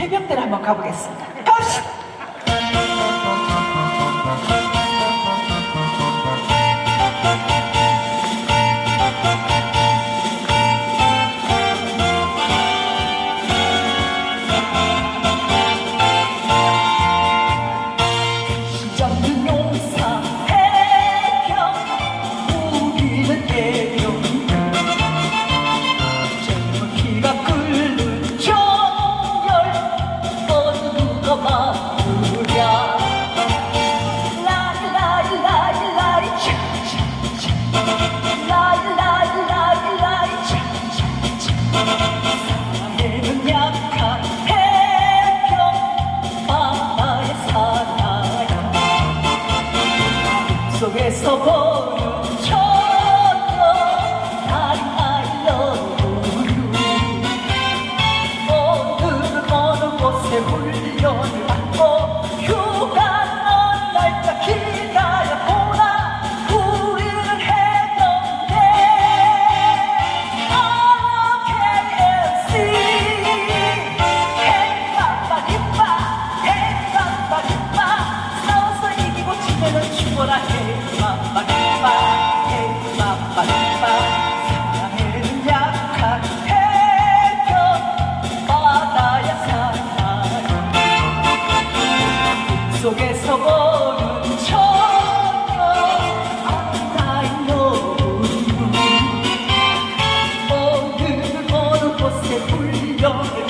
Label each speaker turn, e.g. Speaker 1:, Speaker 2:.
Speaker 1: 해병대를 한번 가보겠습니다. 갑시다.
Speaker 2: 멀리서 보는 저녁 다른 오늘 어느 곳에 훈련을 받고 휴가 날짜 기다려 보라. 우리는 해병대 어케 MC 햇밥밥 햇밥 햇밥밥. 햇밥 싸워서 이기고 지면은 죽어라 해. 속에서 보는 전혀 아름다운 노을 오늘 어느 곳에 불려